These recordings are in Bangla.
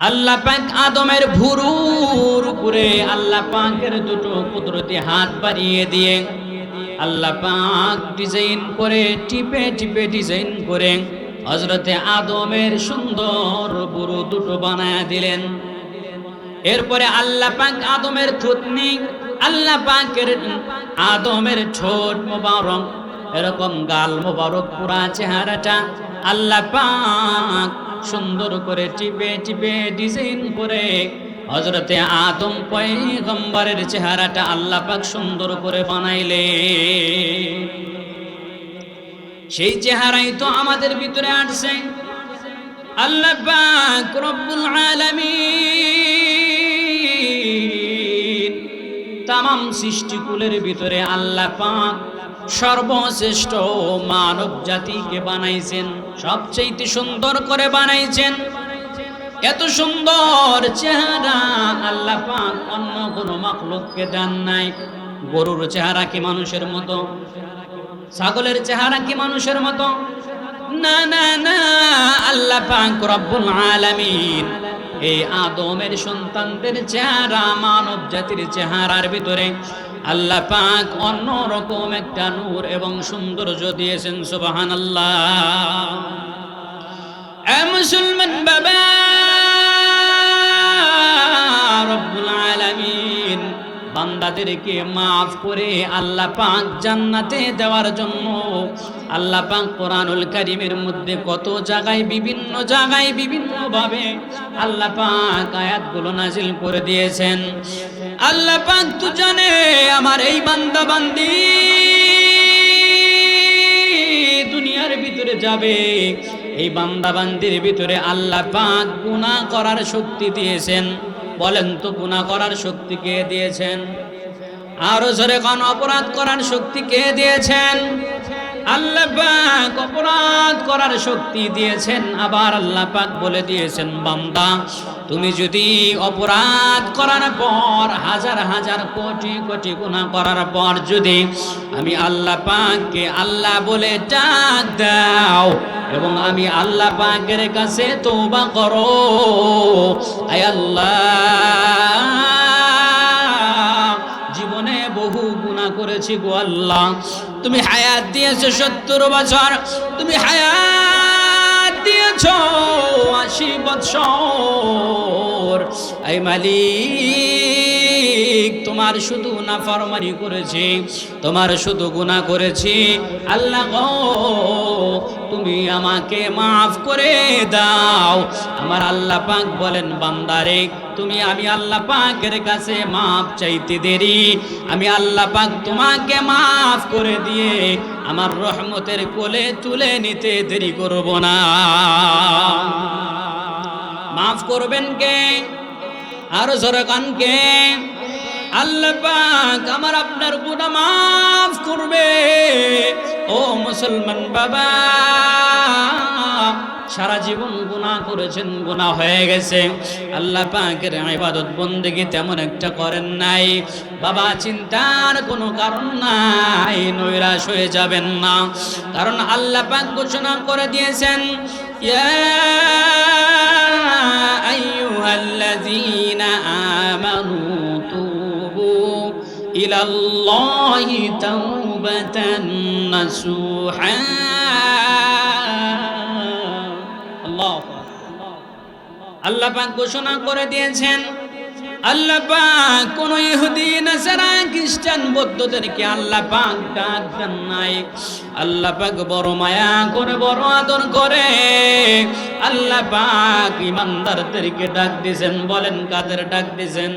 আল্লাহ পাক আদমের ভুরুর উপরে আল্লাহ পাকের দুটো কুদরতি হাত বাড়িয়ে দিয়ে আল্লাহ পাক ডিজাইন করে, টিপে টিপে ডিজাইন করে হজরতে আদমের সুন্দর বুড়ো দুটো বানায় দিলেন। এরপরে আল্লাহ পাক আদমের থুতনি, আল্লাহ পাকের আদমের ছোট মোবারক, এরকম গাল মোবারক, পুরা চেহারাটা আল্লাহ পাক সুন্দর করে টিপে টিপে ডিজাইন করে হজরতে আদম পয়গম্বরের চেহারাটা আল্লাহ পাক সুন্দর করে বানাইলে সেই চেহারাই তো আমাদের ভিতরে আসছে। আল্লাহ পাক রব্বুল আলামিন তামাম সৃষ্টিকুলের ভিতরে আল্লাহ পাক সর্বশ্রেষ্ঠ মানব জাতিকে বানাইছেন সবচেয়ে সুন্দর করে বানাইছেন। এত সুন্দর চেহারা আল্লাহ পাক অন্য কোনো মাখলুককে দেন নাই। গরুর চেহারা কি মানুষের মতো? ছাগলের চেহারা কি মানুষের মতো? না না না, আল্লাহ পাক রব্বুল আলামিন এই আদমের সন্তানদের চেহারা, মানব জাতির চেহারার ভিতরে আল্লাহ পাক অন্য রকম একটা নূর এবং সৌন্দর্য দিয়েছেন সুবাহান আল্লাহ মুসলমান বাবা, রব্বুল আলামিন, বান্দাদেরকে মাফ করে আল্লাহ পাক জান্নাতে দেওয়ার জন্য আল্লাহ পাক কোরআনুল কারিমের মধ্যে কত জায়গায়, বিভিন্ন জায়গায় বিভিন্ন ভাবে আল্লাহ পাক আয়াতগুলো নাজিল করে দিয়েছেন। আল্লাহ পাক তো জানে আমার এই বান্দা বান্দি দুনিয়ার ভিতরে যাবে, এই বান্দা বান্দির ভিতরে আল্লাহ পাক গুনাহ করার শক্তি দিয়েছেন। বলেন তো, গুনাহ করার শক্তি কে দিয়েছেন? আরও জোরে কোন, অপরাধ করার শক্তি কে দিয়েছেন? আল্লাহ পাক অপরাধ করার শক্তি দিয়েছেন। আবার আল্লাহ পাক বলে দিয়েছেন, বান্দা তুমি যদি অপরাধ করার পর, হাজার হাজার কোটি কোটি গুণা করার পর যদি আমি আল্লাহ পাককে আল্লাহ বলে ডাক দাও এবং আমি আল্লাহ পাকের কাছে তওবা করো, আয় আল্লাহ। জীবনে বহু গুণা করেছি গো আল্লাহ। তুমি হায়াত দিয়েছ সত্তর বছর, তুমি হায়াত দিয়েছ আশি বছর এই মালিক, তোমার শুধু নাফরমারি করেছি, তোমার শুধু গুনাহ করেছি। আল্লাহ তুমি আমাকে মাফ করে দাও। আমার আল্লাহ পাক বলেন, বান্দারে, তুমি আমি আল্লাহ পাকের কাছে মাফ চাইতে দেরি। আমি আল্লাহ পাক তোমাকে মাফ করে দিয়ে আমার রহমতের কোলে তুলে নিতে দেরি করব না। মাফ করবেন কে? আর জোরকান কে? আল্লাহ পাক আমার আপনার গুনাহ মাফ করবে। ও মুসলমান বাবা, সারা জীবন গুনাহ করেছেন, গুনাহ হয়ে গেছে। আল্লাহ পাকের ইবাদত বন্দেগি তেমন একটা করেন নাই। বাবা, চিন্তার কোনো কারণ নাই, নৈরাশ হয়ে যাবেন না। কারণ আল্লাহ পাক ঘোষণা করে দিয়েছেন, ইয়া আইয়ুহাল্লাযীনা আমানু তুবু ইলাল্লাহি তাওবাতান নাসুহা আল্লাহ আল্লাহ পাক ঘোষণা করে দিয়েছেন আল্লাহ পাক কোন ইহুদি, নাসারা, খ্রিস্টান বৌদ্ধদেরকে আল্লাহ পাক ডাক দেন নাই। আল্লাহ পাক বড় মায়া করে, বড় আদর করে, আল্লাহ পাক ইমানদারদেরকে ডাক দিয়েছেন। বলেন, কাদের ডাক দিয়েছেন?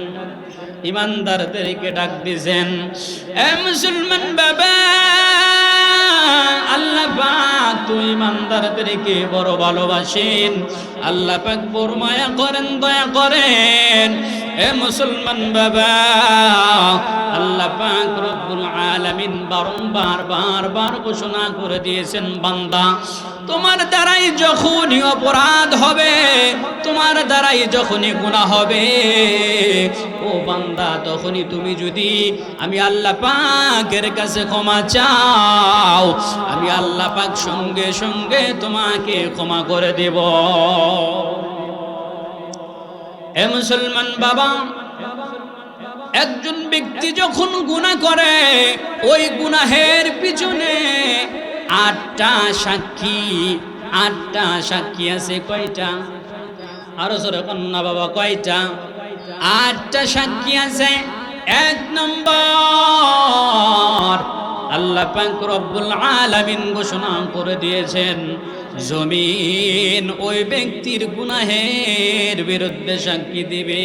ইমানদারদেরকে ডাক দিয়েছেন। এ মুসলমান বাবা, আল্লাহ পাক তো ইমানদারদেরকে বড় ভালোবাসেন। আল্লাহ পাক বড় মায়া করেন, দয়া করেন। এ মুসলমান বাবা, আল্লাহ পাক রব্বুল আলামিন বারংবার, বারবার ঘোষণা করে দিয়েছেন, বান্দা, তোমার দ্বারাই যখনই অপরাধ হবে, তোমার দ্বারাই যখনই গুনাহ হবে। ও বান্দা, তখনই তুমি যদি আমি আল্লাহ পাকের কাছে ক্ষমা চাও, আমি আল্লাহ পাক সঙ্গে সঙ্গে তোমাকে ক্ষমা করে দেব। এ মুসলমান বাবা, একজন ব্যক্তি যখন গুনাহ করে, ওই গুনাহের পিছনে আটটা সাক্ষী আটটা সাক্ষী আছে কয়টা? আরও জোরে কন্যা বাবা, কয়টা? আটটা সাক্ষী আছে, এক নম্বর। আল্লাহ পাক রব্বুল আলামিন ঘোষণা করে দিয়েছেন জমিন ওই ব্যক্তির গুনাহের বিরুদ্ধে সাক্ষী দিবে।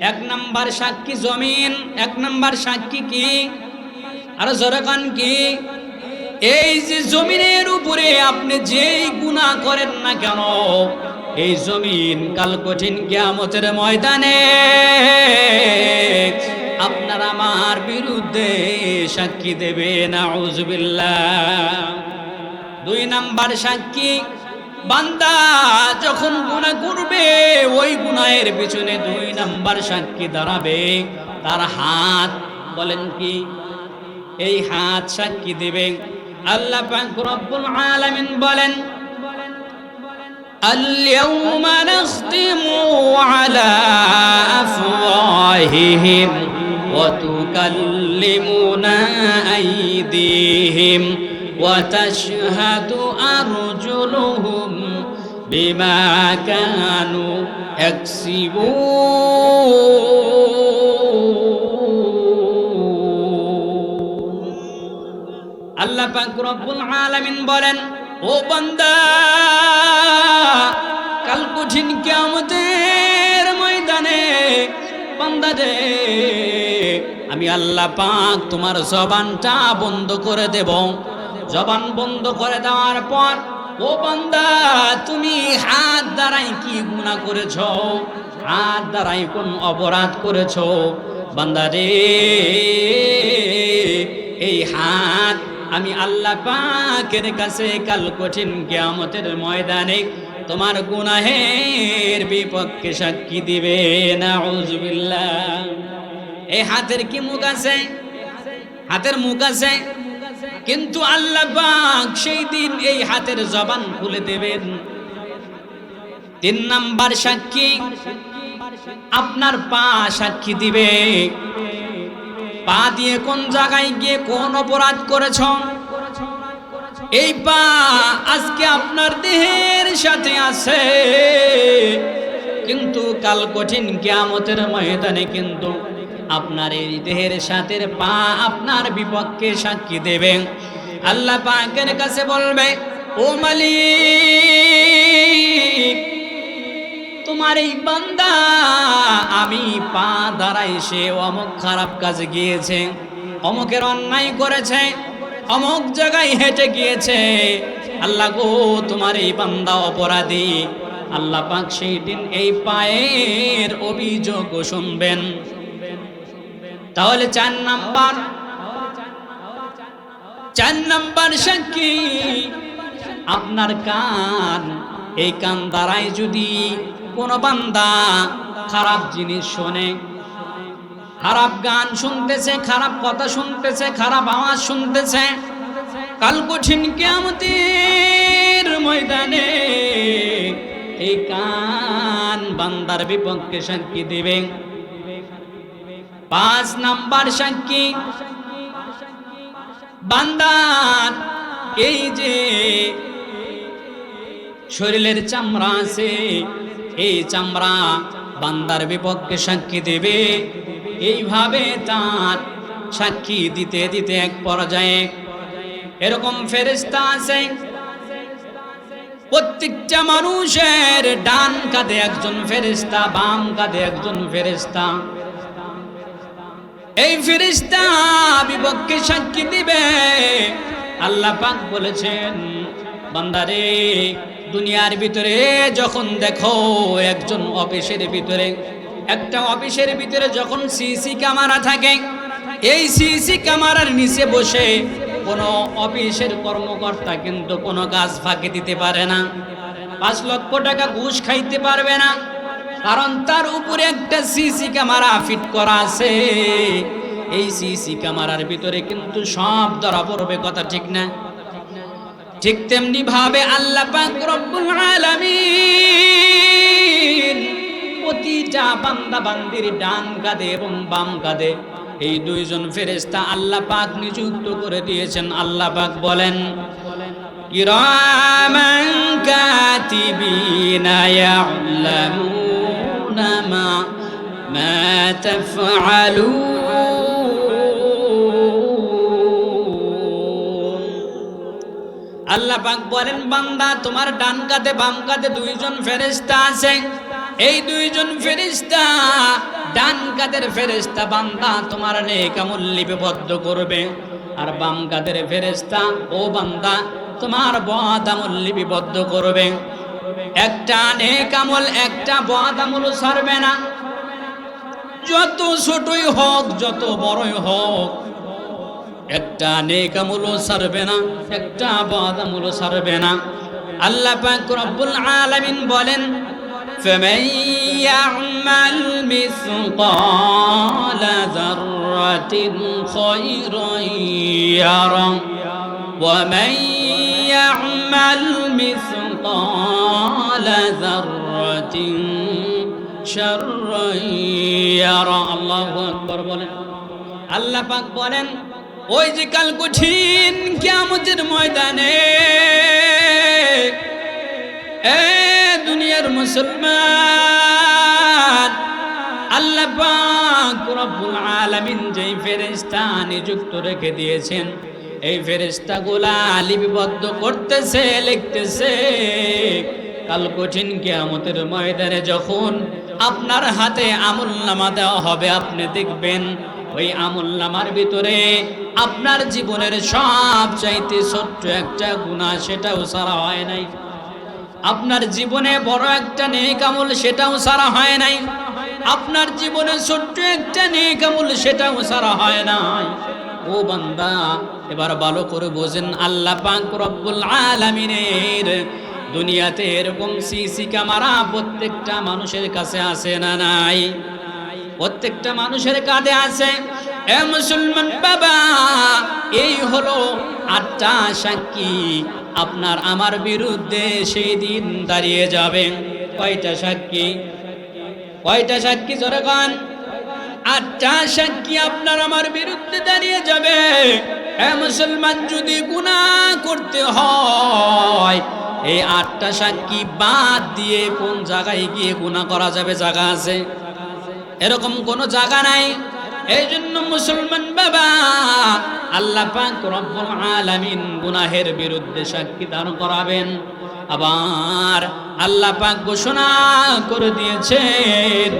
এক নাম্বার সাক্ষী জমিন, এক নাম্বার সাক্ষী কি? আর জরকান কি? এই যে জমিনের উপরে আপনি যেই গুনাহ করেন না কেন, এই জমিন কাল কঠিন কিয়ামতের ময়দানে আপনার আমার বিরুদ্ধে সাক্ষী দেবে। না দুই নাম্বার সাক্ষী বান্দা যখন গুনাহ করবে ওই গুনাহের পিছনে দুই নাম্বার সাক্ষী দাঁড়াবে তার হাত বলেন কি এই হাত সাক্ষী দেবে আল্লাহ পাক রব্বুল আলামিন বলেন اليوم نختم على أفواههم وتكلمنا أيديهم وتشهد أرجلهم بما كانوا يكسبون আল্লাহ পাক রব্বুল আলামিন বলেন ও বান্দা কাল কঠিন কিয়ামতের ময়দানে বান্দা রে আমি আল্লাহ পাক তোমার জবানটা বন্ধ করে দেব জবান বন্ধ করে দেওয়ার পর, ও বান্দা, তুমি হাত দ্বারাই কি গুণা করেছ? হাত দ্বারাই কোন অপরাধ করেছ? বান্দা রে, এই হাত আমি আল্লাহ পাকের কাছে কাল কঠিন কিয়ামতের ময়দানে তোমার গুনাহের বিপক্ষে সাক্ষী দিবে। নাউজুবিল্লাহ এই হাতের কি মুখ আছে? হাতের মুখ আছে? কিন্তু আল্লাহ পাক সেই দিন এই হাতের জবান খুলে দেবেন। তিন নাম্বার সাক্ষী, আপনার পা সাক্ষী দিবে। পা দিয়ে কোন জায়গায় গিয়ে কোন অপরাধ করেছ? এই পা আজকে আপনার দেহের সাথে আছে। কিন্তু কাল কঠিন কিয়ামতের ময়দানে কিন্তু আপনার এই দেহের সাথে পা আপনার বিপক্ষে সাক্ষী দেবে আল্লাহ পাকের কাছে বলবে, ও মালিক, তোমার এই বান্দা আমি পা দাঁড়াই সে অমুক খারাপ কাজে গিয়েছে, অমুকের অন্যায় করেছে, অমুক জায়গায় হেঁটে গিয়েছে। আল্লাহ গো, তোমার এই বান্দা অপরাধী। আল্লাহ পাক সেই দিন এই পায়ের অভিযোগ শুনবেন। তাহলে চার নাম্বার। চার নাম্বার সাক্ষী। আপনার কান, এই কান দ্বারাই যদি কোন বান্দা খারাপ জিনিস শোনে, খারাপ গান শুনতেছে, খারাপ কথা শুনতেছে, খারাপ আওয়াজ শুনতেছে, কাল কঠিন কেমতের ময়দানে এই কান বান্দার বিপক্ষে সাক্ষী দেবে। পাঁচ নাম্বার সাক্ষী। বান্দার এই যে শরীরের চামড়া আছে, এই চামড়া বান্দার বিপক্ষে সাক্ষী দেবে। এইভাবে তার সাক্ষী দিতে দিতে এক পর্যায়ে এরকম ফেরেস্তা আছে। প্রত্যেকটা মানুষের ডান কাঁধে একজন ফেরেস্তা বাম কাঁধে একজন ফেরেস্তা এই ফিরিস্তা বিপক্ষে সাক্ষী দিবে। আল্লাহ পাক বলেছেন, বান্দারে, দুনিয়ার ভিতরে যখন দেখো একজন অফিসের ভিতরে, একটা অফিসের ভিতরে যখন সিসি ক্যামেরা থাকে, এই সিসি ক্যামেরার নিচে বসে কোনো অফিসের কর্মকর্তা কিন্তু কোনো কাজ ফাঁকে দিতে পারে না। পাঁচ লক্ষ টাকা ঘুষ খাইতে পারবে না। কারণ তার উপরে একটা সিসি ক্যামেরা ফিট করা আছে। এই সিসি ক্যামেরার ভিতরে কিন্তু সব ধরা পড়বে, কথা ঠিক না? ঠিক তেমনি ভাবে আল্লাহ পাক রব্বুল আলামিন বান্দা বান্দির ডান কাঁধে এবং বাম কাঁধে এই দুইজন ফেরেস্তা আল্লাহ পাক নিযুক্ত করে দিয়েছেন। আল্লাহ পাক বলেন, কিরামান কাতিবিনা ইয়ালামুনা মা মা তাফআলুন আল্লাহ পাক বলেন, বান্দা, তোমার ডান কাঁধে বাম কাঁধে দুইজন ফেরেশতা আছে। এই দুইজন ফেরেশতা, ডান কাঁধের ফেরেশতা বান্দা তোমার নেক আমল লিপিবদ্ধ করবে। আর বাম কাঁধের ফেরেশতা, ও বান্দা, তোমার বদ আমল লিপিবদ্ধ করবে। একটা নেক আমল একটা বদ আমল সরবে না যত ছোটই হোক যত বড়ই হোক একটা নেক আমলও সারবে না একটা বদ আমলও সারবে না আল্লাহ পাক রব্বুল আলামিন বলেন فمن يعمل مثقال ذرة خيرا يره ومن يعمل مثقال ذرة شرا يره الله أكبر বলেন আল্লাহ পাক বলেন ওই যে কাল কঠিন কিয়ামতের ময়দানে এ দুনিয়ার মুসলমান আল্লাহ পাক রব্বুল আলামিন যেই ফেরেশতা নিযুক্ত রেখে দিয়েছেন এই ফেরেশতাগুলা লিপিবদ্ধ করতেছে, লিখতেছে, কাল কঠিন কিয়ামতের ময়দানে যখন আপনার হাতে আমুল নামা দেওয়া হবে, আপনি দেখবেন ওই আমুল নামার ভিতরে আপনার জীবনের সব চাইতে ছোট্ট একটা গুণা সেটাও সারা হয় নাই। আপনার জীবনে বড় একটা নেক আমল সেটাও সারা হয় নাই। আপনার জীবনে ছোট্ট একটা নেক আমল সেটাও সারা হয় নাই। ও বান্দা, এবার ভালো করে বোঝেন, আল্লাহ পাক রব্বুল আলামিনের দুনিয়াতে এরকম সিসি ক্যামেরা প্রত্যেকটা মানুষের কাছে আছে না নাই? প্রত্যেকটা মানুষের কাঁধে আছে। এ মুসলমান বাবা, এই হলো আটটা সাক্ষী। আপনার আমার বিরুদ্ধে সেই দিন দাঁড়িয়ে যাবেন। কয়টা সাক্ষী? কয়টা সাক্ষী? জোরে আটটা সাক্ষী আপনার আমার বিরুদ্ধে দাঁড়িয়ে যাবে, এ মুসলমান যদি গুনাহ করতে হয়, এই আটটা সাক্ষী বাদ দিয়ে কোন জায়গায় গিয়ে গুনাহ করা যাবে? জায়গা আছে? এরকম কোনো জায়গা নাই। এই জন্য মুসলমান বাবা, আল্লাহ পাক রব্বুল আলামিন গুনাহের বিরুদ্ধে সাক্ষী দান করাবেন। আবার আল্লাহ পাক ঘোষণা করে দিয়েছেন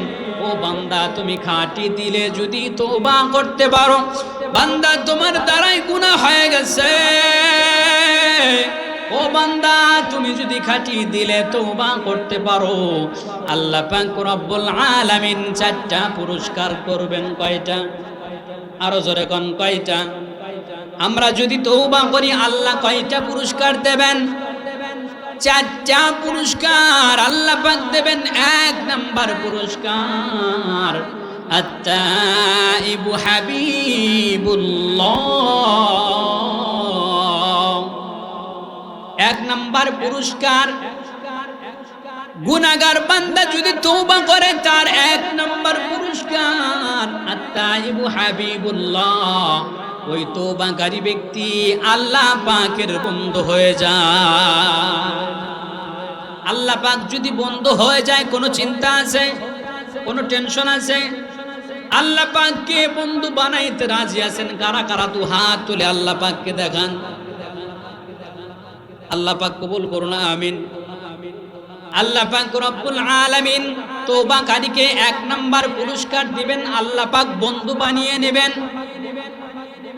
ও বান্দা, তুমি খাঁটি দিলে যদি তোবা করতে পারো। বান্দা, তোমার দ্বারাই গুনাহ হয়ে গেছে। ও বান্দা, তুমি যদি খাঁটি দিলে তোবা করতে পারো। আল্লাহ রব্বুল আলামিন চারটা পুরস্কার করবেন কয়টা? আরও জোরে কোন, কয়টা? আমরা যদি তৌবা করি, আল্লাহ কয়টা পুরস্কার দেবেন? চারটা পুরস্কার আল্লাহ পাক দেবেন, এক নাম্বার পুরস্কার। আত্তাইবু হাবিবুল্লাহ। এক নাম্বার পুরস্কার। গুনাগার বান্দা যদি তৌবা করে, তার এক নম্বর পুরস্কার। আত্তাইবু হাবিবুল্লাহ। ওই তো তৌবাকারী ব্যক্তি আল্লাহ পাকের বন্ধ হয়ে যায়। আল্লাহ পাক যদি বন্ধ হয়ে যায়, কোনো চিন্তা আছে? কোনো টেনশন আছে? আল্লাহ পাককে বন্ধু বানাইতে রাজি আছেন? কারা কারা তু হাত তুলে আল্লাহ পাককে দেখান? আল্লাহ পাক কবুল করুন, আমিন। আল্লাহ পাক রব্বুল আলামিন তওবাকারীকে এক নাম্বার পুরস্কার দিবেন, আল্লাহ পাক বন্ধু বানিয়ে নেবেন।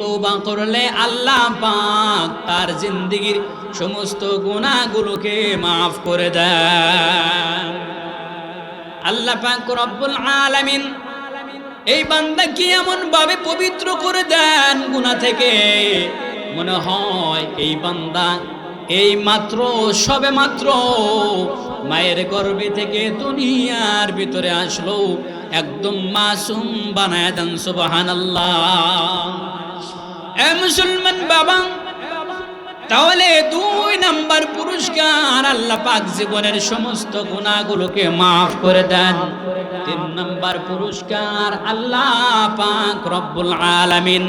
তৌবা করলে আল্লাহ পাক তার জিন্দগির সমস্ত গুণাগুলোকে মাফ করে দেয় আল্লাহ পাক রব্বুল আলামিন, এই বান্দা কি এমন ভাবে পবিত্র করে দেন গুণা থেকে? মনে হয় এই বান্দা এই মাত্র, সবে মাত্র মায়ের গর্ভে থেকে দুনিয়ার ভিতরে আসলো, একদম মাসুম বানায় দেন সুবাহান এ মুসলমান বাবা, তাহলে দুই নাম্বার পুরস্কার আল্লাহ পাক জীবনের সমস্ত গুণাগুলোকে মাফ করে দেন। তিন নাম্বার পুরস্কার আল্লাহ পাক রব্বুল আলামিন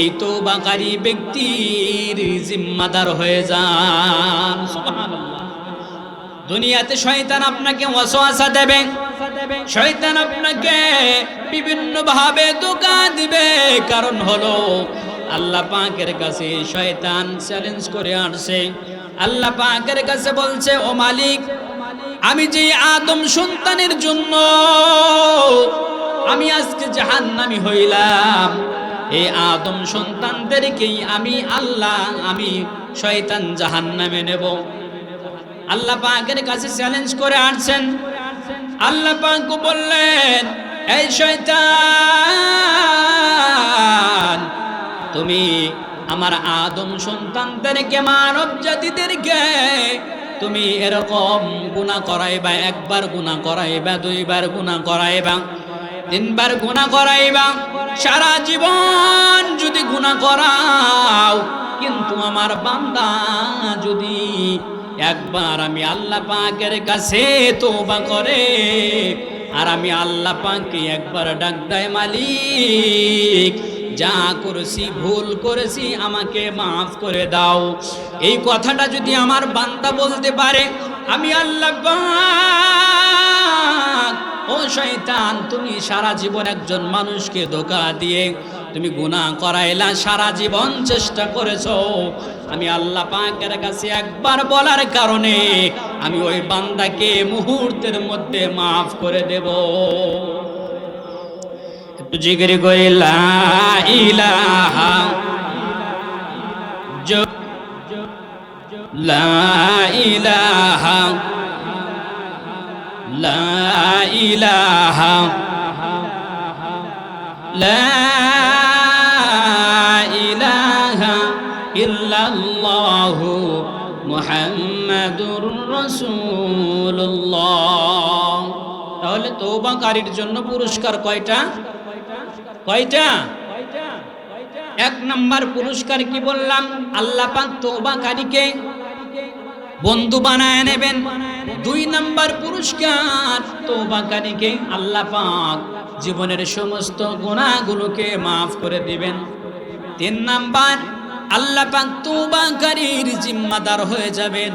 এই তো তৌবাকারী ব্যক্তির জিম্মাদার হয়ে যান। দুনিয়াতে শয়তান আপনাকে ওয়াসওয়াসা দেবে, শয়তান আপনাকে বিভিন্ন ভাবে ধোকা দিবে। কারণ হলো আল্লাহ পাকের কাছে শয়তান চ্যালেঞ্জ করে আসছে আল্লাহ পাকের কাছে বলছে, ও মালিক, আমি যে আদম সন্তানের জন্য আমি আজকে জাহান্নামি হইলাম। এই আদম সন্তানদেরকেই আমি আল্লাহ, আমি শয়তান জাহান্নামে নেব। আল্লাহ পাকের কাছে চ্যালেঞ্জ করে আসছেন আল্লাহ পাক বললেন, এই শয়তান তুমি আমার আদম সন্তানদেরকে মানব জাতিদেরকে তুমি এরকম গুণা করাইবা, একবার গুণা করাইবা, দুইবার গুণা করাইবা, তিনবার গুণা করাইবা। সারা জীবন যদি গুণা করাও, কিন্তু আমার বান্দা যদি একবার আমি আল্লাহ পাকের কাছে তোবা করে, আর আমি আল্লাহ পাককে একবার ডাক দেয় মালিক যা করেছি, ভুল করেছি, আমাকে মাফ করে দাও। এই কথাটা যদি আমার বান্দা বলতে পারে, আমি আল্লাহ ও শয়তান, তুমি সারা জীবন একজন মানুষকে ধোকা দিয়ে তুমি গুনাহ করাইলা, সারা জীবন চেষ্টা করেছ। আমি আল্লাহ পাকের কাছে একবার বলার কারণে আমি ওই বান্দাকে মুহূর্তের মধ্যে মাফ করে দেব। জিগরি করি লা ইলাহা। লা ইলাহা। লা ইলাহা লা ইলাহা তাহলে জন্য পুরস্কার কয়টা? কয়টা? এক নম্বর পুরস্কার কি বললাম? আল্লাহ পাক তওবাকারীকে বন্ধু বানায় নেবেন। দুই নম্বর পুরস্কার তওবাকারীকে আল্লাহ পাক জীবনের সমস্ত গুনাহগুলোকে মাফ করে দিবেন। তিন নাম্বার আল্লাহ পাক তওবাকারীর জিম্মাদার হয়ে যাবেন।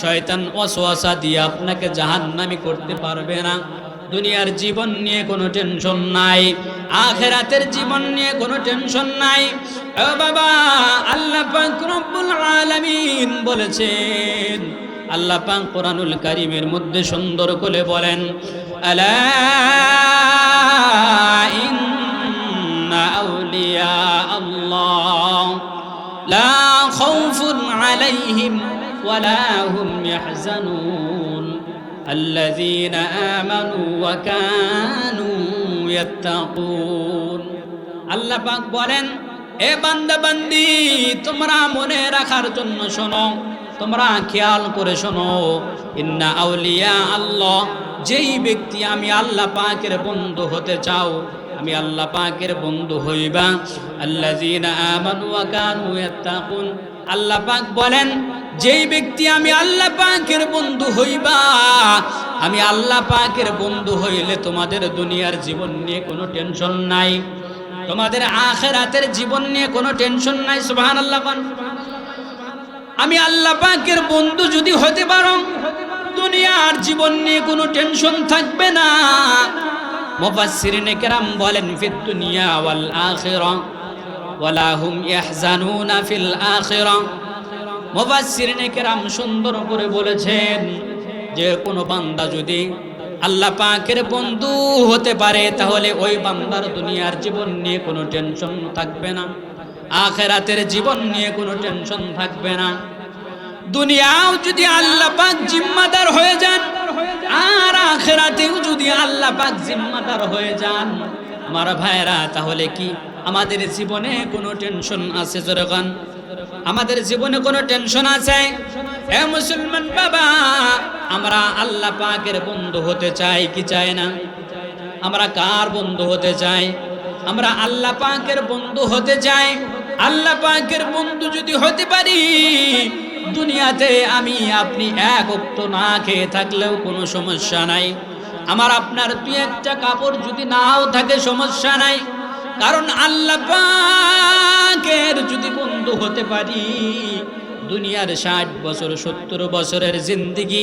শয়তান ওয়াসওয়াসা দিয়ে আপনাকে জাহান্নামি করতে পারবে না। দুনিয়ার জীবন নিয়ে কোনো টেনশন নাই। আখেরাতের জীবন নিয়ে কোনো টেনশন নাই। ও বাবা, আল্লাহ রব্বুল আলামিন বলেছেন, আল্লাহ পাক কোরআনুল কারীমের মধ্যে সুন্দর করে বলেন, আলা ইন্না আউলিয়া আল্লাহ, লা খাউফুন আলাইহিম ওয়ালা হুম ইয়াহজানুন। الذين آمنوا وكانوا يتقون আল্লাহ পাক বলেন এ বান্দা বান্দি তোমরা মনে রাখার জন্য শোনো তোমরা খেয়াল করে শোনো ইন্না আউলিয়া আল্লাহ যেই ব্যক্তি আমি আল্লাহ পাকের বন্ধু হতে চাও আমি আল্লাহ পাকের বন্ধু হইবা আল্লাযীনা আমানু ওয়া কানু ইয়াত্তাকুন আল্লাহ পাক বলেন যেই ব্যক্তি আমি আল্লাহ পাকের বন্ধু হইবা, আমি আল্লাহ পাকের বন্ধু হইলে তোমাদের দুনিয়ার জীবন নিয়ে কোনো টেনশন নাই। তোমাদের আখেরাতের জীবন নিয়ে কোনো টেনশন নাই, সুবহানাল্লাহ বল। আমি আল্লাহ পাকের বন্ধু যদি হতে পারো, দুনিয়ার জীবন নিয়ে কোনো টেনশন থাকবে না। মুফাসসিরিনে কেরাম বলেন, ফিদ দুনিয়া ওয়াল আখিরা, ওয়ালা হুম ফিল আখিরা। মুফাসসিরিনে কেরাম সুন্দর করে বলেছেন যে কোনো বান্দা যদি আল্লাহ পাকের বন্ধু হতে পারে, তাহলে ওই বান্দার দুনিয়ার জীবন নিয়ে কোনো টেনশন থাকবে না, আখেরাতের জীবন নিয়ে কোনো টেনশন থাকবে না। দুনিয়াও যদি আল্লাহ পাক জিম্মাদার হয়ে যান, আর আখেরাতেও যদি আল্লাহ পাক জিম্মাদার হয়ে যান, আমার ভাইরা তাহলে কি আমাদের জীবনে কোনো টেনশন আছে জোরগান আমাদের জীবনে কোনো টেনশন আছে? এ মুসলমান বাবা, আমরা আল্লাহ পাকের বন্ধু হতে চাই, কি চাই না? আমরা কার বন্ধু হতে চাই? আমরা আল্লাহ পাকের বন্ধু হতে চাই। আল্লাহ পাকের বন্ধু যদি হতে পারি, দুনিয়াতে আমি আপনি এক অক্ত না খেয়ে থাকলেও কোনো সমস্যা নাই। আমার আপনার তুই একটা কাপড় যদি নাও থাকে, সমস্যা নাই। কারণ আল্লাহ পাকের যদি বন্ধু হতে পারি, দুনিয়ার ষাট বছর, সত্তর বছরের জিন্দিগি,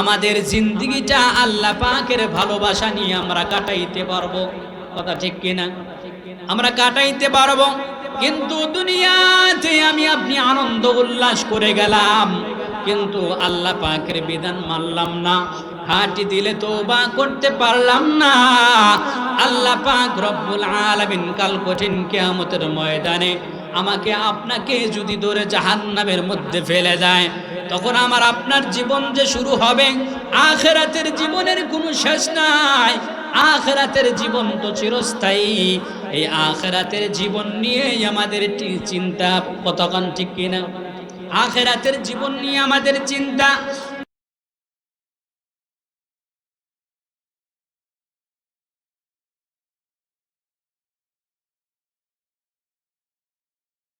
আমাদের জিন্দিগিটা আল্লাহ পাকের ভালোবাসা নিয়ে আমরা কাটাইতে পারব। কথা ঠিক কিনা? আমরা কাটাইতে পারব। কিন্তু দুনিয়াতে আমি আপনি আনন্দ উল্লাস করে গেলাম, কিন্তু আল্লাহ পাকের বিধান মানলাম না। হাঁটি দিলে তো বা করতে পারলাম না। আল্লাহ পাক রব্বুল আলামিন কাল কঠিন কিয়ামতের ময়দানে আমাকে আপনাকে যদি ধরে জাহান্নামের মধ্যে ফেলে দেয়, তখন আমার আপনার জীবন যে শুরু হবে, আখেরাতের জীবনের কোনো শেষ নাই। আখেরাতের জীবন তো চিরস্থায়ী। এই আখেরাতের জীবন নিয়েই আমাদের চিন্তা কতক্ষণ ঠিক কিনা? আখেরাতের জীবন নিয়ে আমাদের চিন্তা